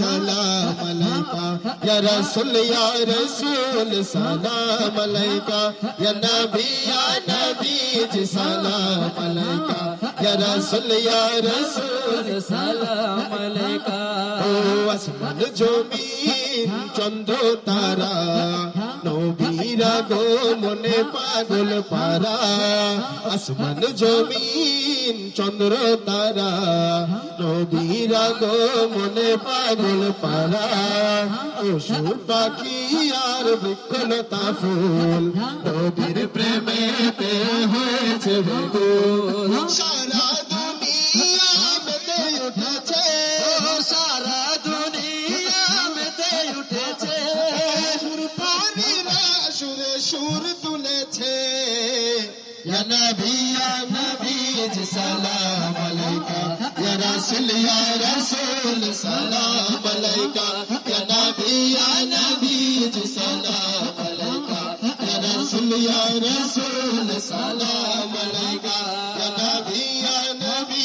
سلام علیکا یا رسول یا رسول سلام علیکا یا نبی یا نبی جی سلام علیکا یا رسول یا رسول سلام علیکا او اسمان جو میر چندو تارا. নবীরা গো, মনে পাগল পারা। আসমান, জমিন, চন্দ্র, তারা। নবীরা গো, মনে পাগল পারা। পশু পাখি আর বৃক্ষলতা ফুল। নবীর প্রেমেতে হয়েছে সারা দুনিয়া উঠেছে ইয়া নবী ইয়া নবী জি সালাম আলাইকা ইয়া রাসূল ইয়া রাসূল সালাম আলাইকা ইয়া নবী ইয়া নবী জি সালাম আলাইকা ইয়া রাসূল ইয়া রাসূল সালাম আলাইকা ইয়া নবী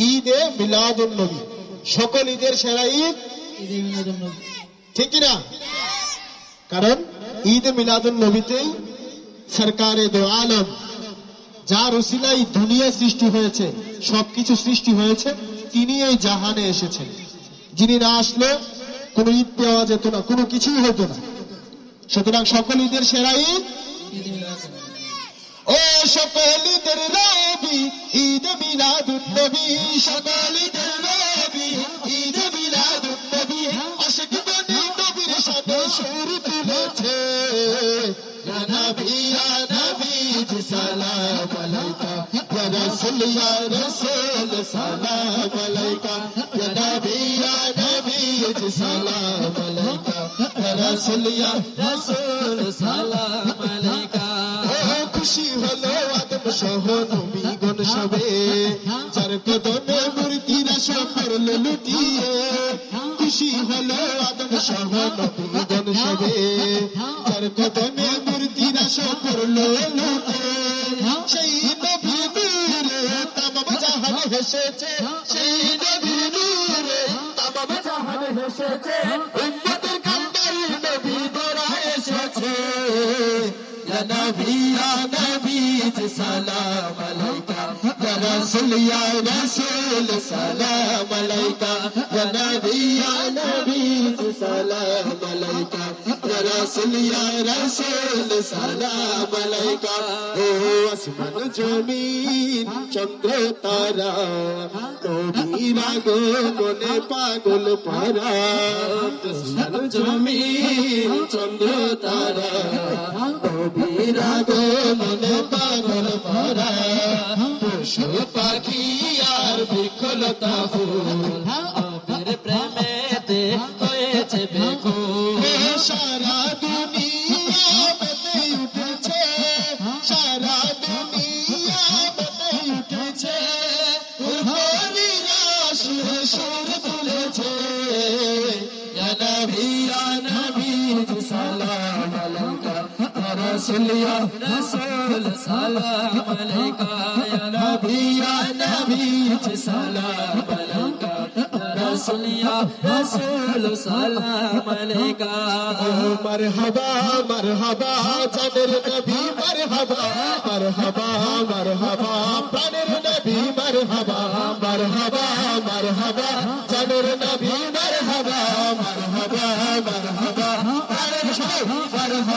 ঈদে মিলাদুন নবী। সকল ঈদের সেরা ঈদ? ঠিক না? কারণ ঈদ মিলাদুন নবীতেই সরকারে দো আলম, যার উসিলাই দুনিয়া সৃষ্টি হয়েছে, সবকিছু সৃষ্টি হয়েছে, তিনি এই জাহানে এসেছেন। যিনি না আসলে, কোনো ঈদ পাওয়া যেত না, কোনো কিছুই হতো না। সুতরাং সকল ঈদের সেরা ঈদ? ও সকল ঈদের রবি ঈদ মিলাদুন নবী সকল ঈদের রবি ঈদ মিলাদুন নবী আশিক বনি নবীর সাথে সুর তুলেছে ইয়া নবী ইয়া নবী জি সালাম আলাইকা ইয়া রাসূল ইয়া রাসূল সালাম আলাইকা ইয়া নবী ইয়া নবী জি সালাম আলাইকা ইয়া খুশি হলো আদম সহ নবী গণ সবে। যার কদমে মূর্তিরা সব করল লুটিয়ে, খুশি হলো আদম সহ নবী গণ সবে। যার কদমে মূর্তিরা সব করল লুটিয়ে, সেই নবী নূরে তামাম জাহান হেসেছে, সেই নবী নূরে তামাম জাহান হেসেছে। نبی یا نبی سلام علیکہ۔ یا رسول یا رسول سلام علیکہ۔ রাসুল ইয়া রাসুল সালাম আলাইকা ও আসমান জমিন চন্দ্র তারা নবীরা গো মনে পাগল পারা আসমান জমিন চন্দ্র তারা নবীরা গো মনে পাগল পারা পশু পাখি আর বিকলতা ফুল প্রেমেতে হয়েছে বেকুল সারা ইয়া নবী ইয়া নবী সালাম আলাইকা ইয়া রাসূল ইয়া রাসূল সালাম আলাইকা ইয়া নবী ইয়া নবী সালাম আলাইকা রাসূল ইয়া রাসূল সালাম আলাইকা মরহবা মরহবা জানের নবী মরহবা মরহবা মরহবা প্রাণের নবী মরহবা মরহবা মরহবা জানের নবী মরহবা মরহবা মরহবা প্রাণের সবাই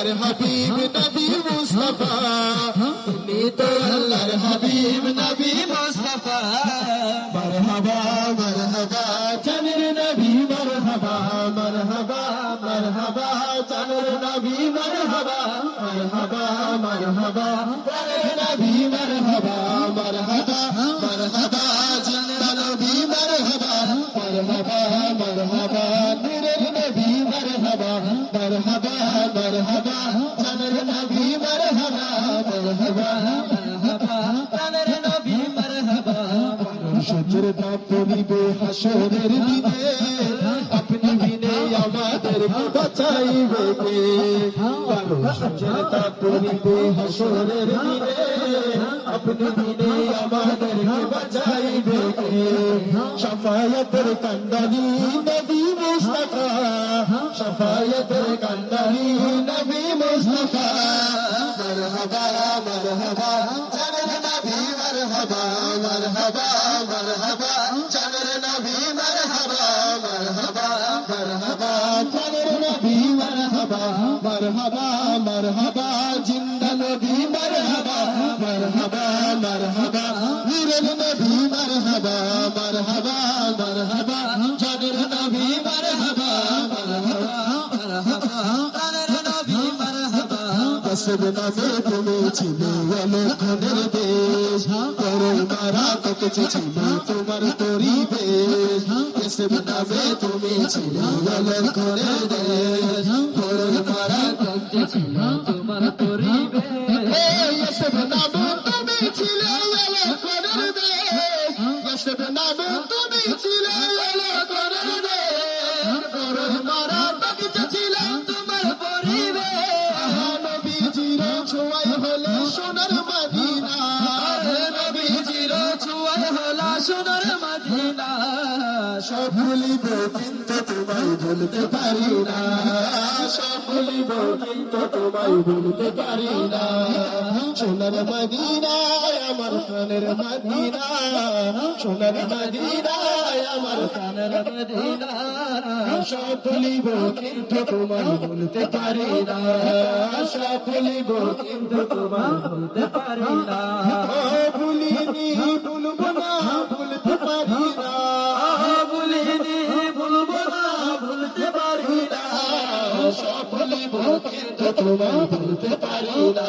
हबीम नबी मूसा तरह हबीब नबी मसा बरहा मरहगा चंद नबी मरहबा मरहगा मरहा चंद नवी मरहवा मरहा मरहा মারহাবা মারহাবা মারহাবা জানের নবী মারহাবা মারহাবা মারহাবা জানের নবী মারহাবা সূর্যের তাপ পড়িবে হাসরের দিনে আপনি বিনে আমাদের বাঁচাইবে কে কালো সূর্যের তাপ পড়িবে হাসরের দিনে আপনি বিনে আমাদের বাঁচাইবে কে সফায়তের কান্দানি নবী মুস্তাফা। সফায়তের কান্দানি নবী মুস্তাফা। মারহাবা মারহাবা জানের নবী মারহাবা মারহাবা মারহাবা জানের নবী মারহাবা মারহাবা মারহাবা, জিন্দা নবী মারহাবা মারহাবা মারহাবা নূরের নবী, মারহাবা মারহাবা মারহাবা। জানের নবী, মারহাবা মারহাবা নামে তুমি ছিলে দেশ। করো মারা ককেছে ছিল তোমার পরিবেশ। কসব নামে তুমি ছিলে অলক্ষণের দেশ। করো মারা কক্ষে ছিল নামে তুমি ছিলে অলক্ষণের দেশ করো মারা ককেছে ছিল সোনার মদিনা নবীজির ছোঁয়ায় হলো সোনার মদিনা পারি না সব ভুলিব কিন্তু তোমায় ভুলতে পারি না সোনার মদিনায় আমার প্রাণের মদিনা, সোনার মদিনায় আমার প্রাণের মদিনা। সব ভুলিব কিন্তু তোমায় ভুলতে পারি না। সব ভুলিব কিন্তু তোমায় ভুলতে পারি না। ভুলিনি, ভুলব না, ভুলতে পারি না। ভুলিনি, ভুলব না, ভুলতে পারি না। সব ভুলিব কিন্তু তোমায় ভুলতে পারি না।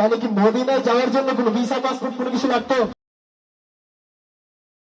তাহলে কি মদিনায় যাওয়ার জন্য কোনো ভিসা পাসপোর্ট কোনো কিছু লাগতো?